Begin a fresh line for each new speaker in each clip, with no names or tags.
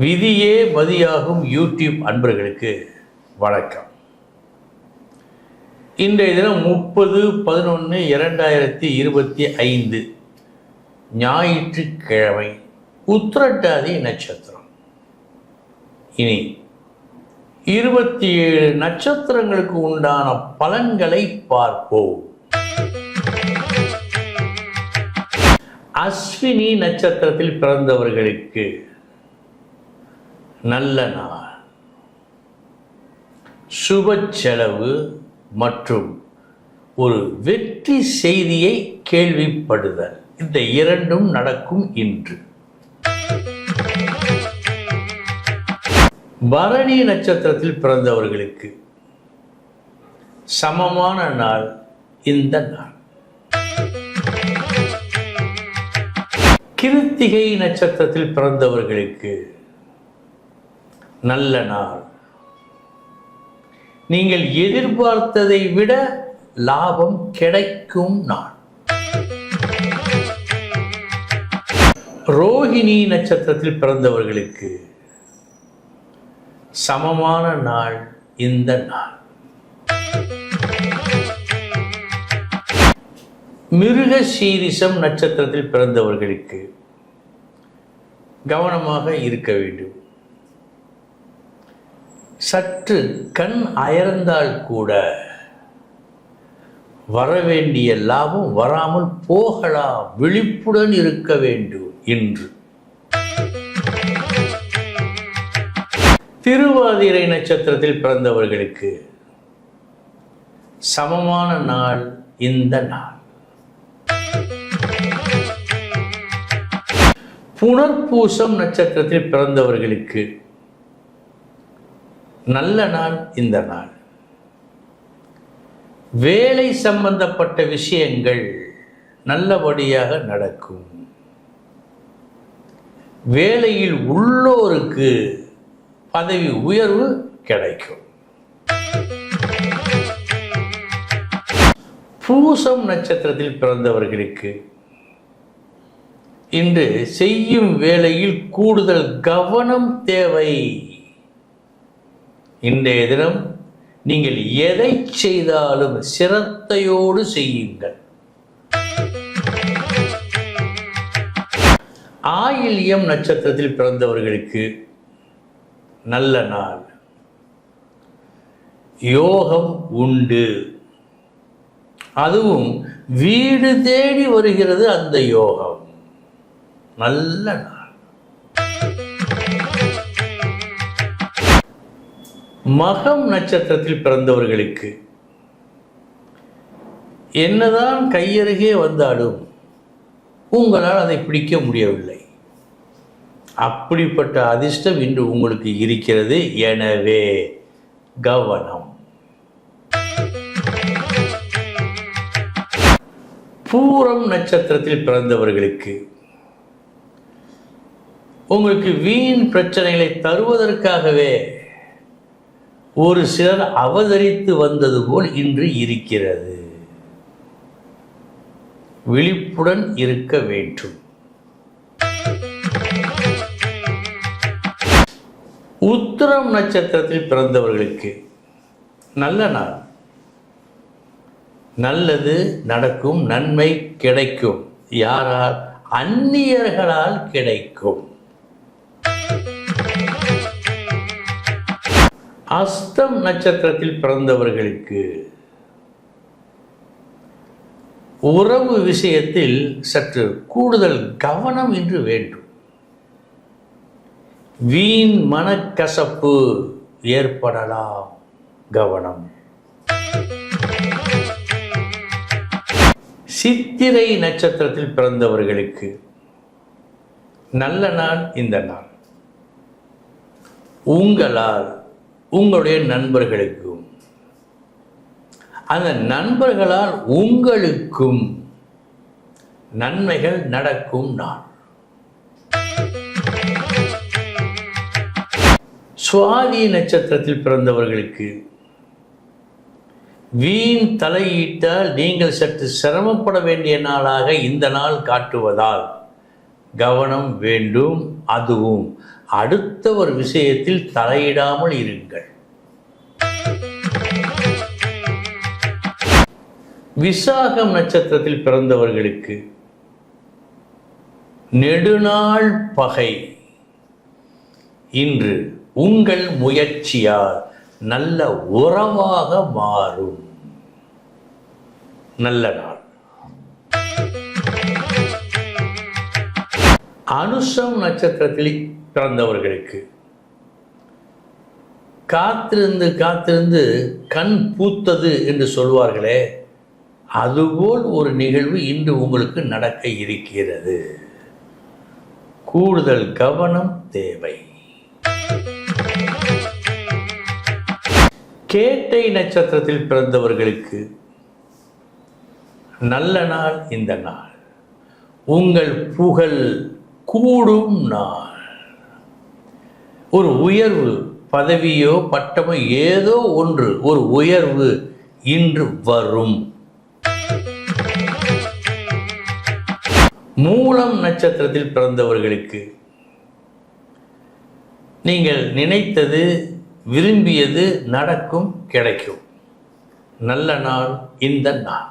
விதியே மதியாகும் யூடியூப் அன்பர்களுக்கு வணக்கம். இன்றைய தினம் முப்பது பதினொன்று இரண்டாயிரத்தி இருபத்தி ஐந்து ஞாயிற்றுக்கிழமை உத்திரட்டாதி நட்சத்திரம். இனி இருபத்தி ஏழு நட்சத்திரங்களுக்கு உண்டான பலன்களை பார்ப்போம். அஸ்வினி நட்சத்திரத்தில் பிறந்தவர்களுக்கு நல்ல நாள். சுப செலவு மற்றும் ஒரு வெற்றி செய்தியை கேள்விப்படுதல். இந்த இரண்டும் நடக்கும் இன்று. பரணி நட்சத்திரத்தில் பிறந்தவர்களுக்கு சமமான நாள் இந்த நாள். கிருத்திகை நட்சத்திரத்தில் பிறந்தவர்களுக்கு நல்ல நாள். நீங்கள் எதிர்பார்த்ததை விட லாபம் கிடைக்கும் நாள். ரோஹிணி நட்சத்திரத்தில் பிறந்தவர்களுக்கு சமமான நாள் இந்த நாள். மிருக சீரிசம் நட்சத்திரத்தில் பிறந்தவர்களுக்கு கவனமாக இருக்க வேண்டும். சற்று கண் அயர்ந்தால் கூட வரவேண்டிய லாபம் வராமல் போகலாம் விழிப்புடன் இருக்க வேண்டும் என்று திருவாதிரை நட்சத்திரத்தில் பிறந்தவர்களுக்கு சமமான நாள் இந்த நாள். புனர்பூசம் நட்சத்திரத்தில் பிறந்தவர்களுக்கு நல்ல நாள் இந்த நாள். வேலை சம்பந்தப்பட்ட விஷயங்கள் நல்லபடியாக நடக்கும். வேலையில் உள்ளோருக்கு பதவி உயர்வு கிடைக்கும். பூசம் நட்சத்திரத்தில் பிறந்தவர்களுக்கு இன்று செய்யும் வேலையில் கூடுதல் கவனம் தேவை. இன்றைய தினம் நீங்கள் எதை செய்தாலும் சிரத்தையோடு செய்யுங்கள். ஆயில்யம் நட்சத்திரத்தில் பிறந்தவர்களுக்கு நல்ல நாள். யோகம் உண்டு. அதுவும் வீடு தேடி வருகிறது அந்த யோகம். நல்ல நாள். மகம் நட்சத்திரத்தில் பிறந்தவர்களுக்கு என்னதான் கையருகே வந்தாலும் உங்களால் அதை பிடிக்க முடியவில்லை. அப்படிப்பட்ட அதிர்ஷ்டம் இன்று உங்களுக்கு இருக்கிறது. எனவே கவனம். பூரம் நட்சத்திரத்தில் பிறந்தவர்களுக்கு உங்களுக்கு வீண் பிரச்சனைகளை தருவதற்காகவே ஒரு சிலர் அவதரித்து வந்தது போல் இன்று இருக்கிறது. விழிப்புடன் இருக்க வேண்டும். உத்திரம் நட்சத்திரத்தில் பிறந்தவர்களுக்கு நல்ல நாள். நல்லது நடக்கும் நன்மை கிடைக்கும். யாரால்? அந்நியர்களால் கிடைக்கும். அஸ்தம் நட்சத்திரத்தில் பிறந்தவர்களுக்கு உறவு விஷயத்தில் சற்று கூடுதல் கவனம் இன்று வேண்டும். வீண் மனக்கசப்பு ஏற்படலாம் கவனம். சித்திரை நட்சத்திரத்தில் பிறந்தவர்களுக்கு நல்ல நாள் இந்த நாள். உங்களால் உங்களுடைய நண்பர்களுக்கும். அந்த நண்பர்களால் உங்களுக்கும் நன்மைகள் நடக்கும் நாள். சுவாதி நட்சத்திரத்தில் பிறந்தவர்களுக்கு வீண் தலையிட்டால் நீங்கள் சற்று சிரமப்பட வேண்டிய நாளாக இந்த நாள் காட்டுவதால் கவனம் வேண்டும் அதுவும் அடுத்த ஒரு விஷயத்தில் தலையிடாமல் இருங்கள். விசாகம் நட்சத்திரத்தில் பிறந்தவர்களுக்கு நெடுநாள் பகை. இன்று உங்கள் முயற்சியால் நல்ல உறவாக மாறும். நல்ல நாள். அனுஷம் நட்சத்திரத்தில் பிறந்தவர்களுக்கு. காத்திருந்து காத்திருந்து கண் பூத்தது என்று சொல்வார்களே அதுபோல் ஒரு நிகழ்வு இன்று உங்களுக்கு நடக்க இருக்கிறது. கூடுதல் கவனம் தேவை. கேட்டை நட்சத்திரத்தில் பிறந்தவர்களுக்கு நல்ல நாள் இந்த நாள். உங்கள் புகழ் கூடும் நாள். ஒரு உயர்வு பதவியோ பட்டமோ ஏதோ ஒன்று ஒரு உயர்வு இன்று வரும். மூலம் நட்சத்திரத்தில் பிறந்தவர்களுக்கு நீங்கள் நினைத்தது விரும்பியது நடக்கும் கிடைக்கும். நல்ல நாள் இந்த நாள்.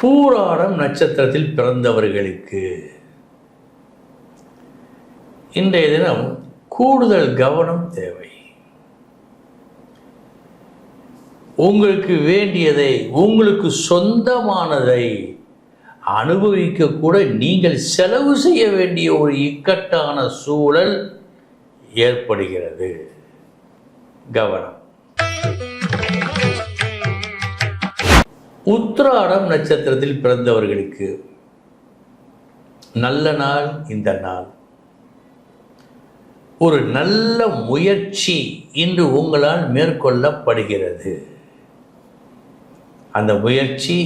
பூராடம் நட்சத்திரத்தில் பிறந்தவர்களுக்கு இன்றைய தினம் கூடுதல் கவனம் தேவை. உங்களுக்கு வேண்டியதை உங்களுக்கு சொந்தமானதை அனுபவிக்க கூட நீங்கள் செலவு செய்ய வேண்டிய ஒரு இக்கட்டான சூழல் ஏற்படுகிறது. கவனம். உத்திராடம் நட்சத்திரத்தில் பிறந்தவர்களுக்கு நல்ல நாள் இந்த நாள். ஒரு நல்ல முயற்சி இன்று உங்களால் மேற்கொள்ளப்படுகிறது. அந்த முயற்சி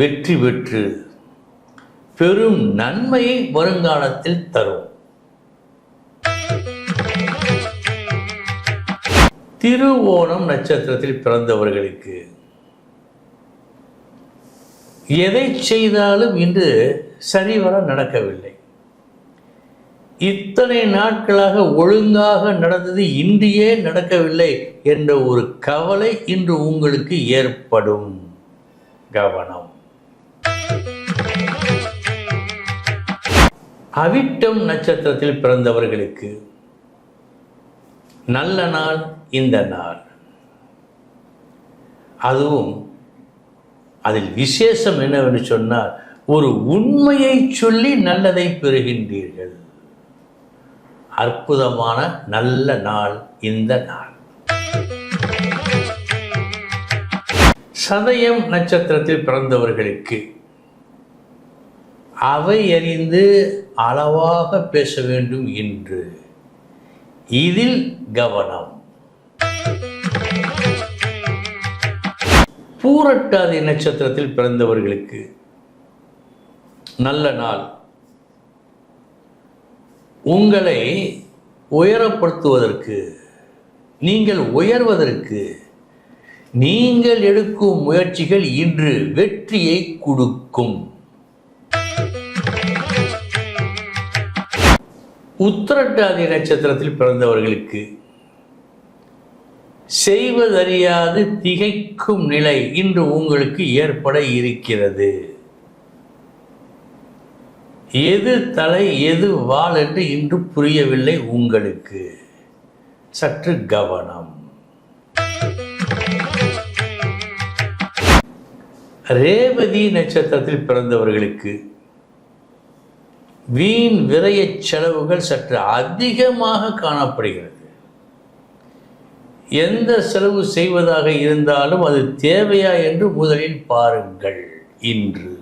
வெற்றி பெற்று பெரும் நன்மையை வருங்காலத்தில் தரும். திருவோணம் நட்சத்திரத்தில் பிறந்தவர்களுக்கு எதை செய்தாலும் இன்று சரிவர நடக்கவில்லை. இத்தனை நாட்களாக ஒழுங்காக நடந்தது இன்றையே நடக்கவில்லை என்ற ஒரு கவலை இன்று உங்களுக்கு ஏற்படும். கவனம். அவிட்டம் நட்சத்திரத்தில் பிறந்தவர்களுக்கு நல்ல நாள் இந்த நாள். அதுவும் அதில் விசேஷம் என்னவென்று சொன்னால் ஒரு உண்மையை சொல்லி நல்லதை பெறுகின்றீர்கள். அற்புதமான நல்ல நாள் இந்த நாள். சதயம் நட்சத்திரத்தில் பிறந்தவர்களுக்கு அவை அறிந்து அளவாக பேச வேண்டும் என்று இதில் கவனம். பூரட்டாதி நட்சத்திரத்தில் பிறந்தவர்களுக்கு நல்ல நாள் உங்களை உயரப்படுத்துவதற்கு நீங்கள் உயர்வதற்கு நீங்கள் எடுக்கும் முயற்சிகள் இன்று வெற்றியை கொடுக்கும். உத்திரட்டாதி நட்சத்திரத்தில் பிறந்தவர்களுக்கு செய்வதறியாது திகைக்கும் நிலை இன்று உங்களுக்கு ஏற்பட இருக்கிறது. எது தலை எது வால் என்று இன்று புரியவில்லை உங்களுக்கு. சற்று கவனம். ரேவதி நட்சத்திரத்தில் பிறந்தவர்களுக்கு வீண் விரைய செலவுகள் சற்று அதிகமாக காணப்படுகிறது. எந்த செலவு செய்வதாக இருந்தாலும் அது தேவையா என்று முதலில் பாருங்கள் இன்று.